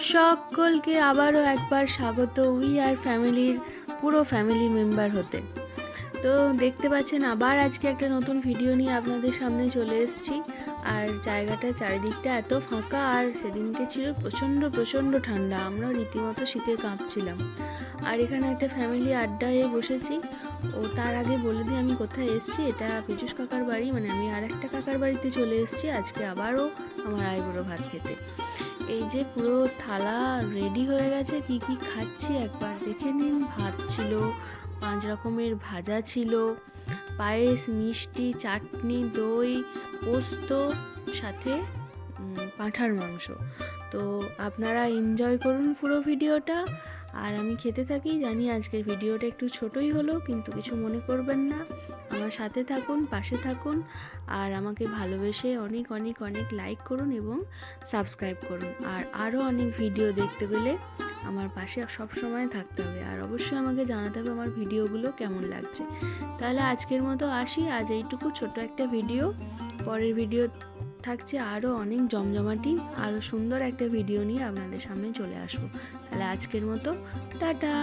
সকলকে আবারও একবার স্বাগত উই আর ফ্যামিলির পুরো ফ্যামিলি মেম্বার হতে। তো দেখতে পাচ্ছেন আবার আজকে একটা নতুন ভিডিও নিয়ে আপনাদের সামনে চলে এসেছি। আর জায়গাটা চারিদিকটা এত ফাঁকা আর সেদিনকে ছিল প্রচণ্ড প্রচণ্ড ঠান্ডা। আমরা রীতিমতো শীতে কাঁপছিলাম। আর এখানে একটা ফ্যামিলি আড্ডায় বসেছি। ও তার আগে বলে দিই, আমি কোথায় এসেছি? এটা পীযুষ কাকার বাড়ি। মানে আমি আর একটা কাকার বাড়িতে চলে এসেছি। আজকে আবারও আমার আইবুড়ো ভাত খেতে। এই যে পুরো থালা রেডি হয়ে গেছে, কি কি খাচ্ছি একবার দেখে নিন। ভাত ছিল, পাঁচ রকমের ভাজা ছিল, পায়েস, মিষ্টি, চাটনি, দই, পোস্ত, সাথে পাঁঠার মাংস। তো আপনারা এনজয় করুন পুরো ভিডিওটা। আর আমি খেতে থাকি, জানি আজকের ভিডিওটা একটু ছোটই হলো, কিন্তু কিছু মনে করবেন না। আমার সাথে থাকুন, পাশে থাকুন আর আমাকে ভালোবেসে অনেক অনেক অনেক লাইক করুন এবং সাবস্ক্রাইব করুন। আর আরও অনেক ভিডিও দেখতে গেলে আমার পাশে সব সময় থাকতে হবে। আর অবশ্যই আমাকে জানাতে হবে আমার ভিডিওগুলো কেমন লাগছে। তাহলে আজকের মতো আসি। আজ এইটুকু ছোট একটা ভিডিও পরের ভিডিও থাকছে আরও অনেক জমজমাটি আরও সুন্দর একটা ভিডিও নিয়ে আপনাদের সামনে চলে আসব। তাহলে আজকের মতো, টাটা!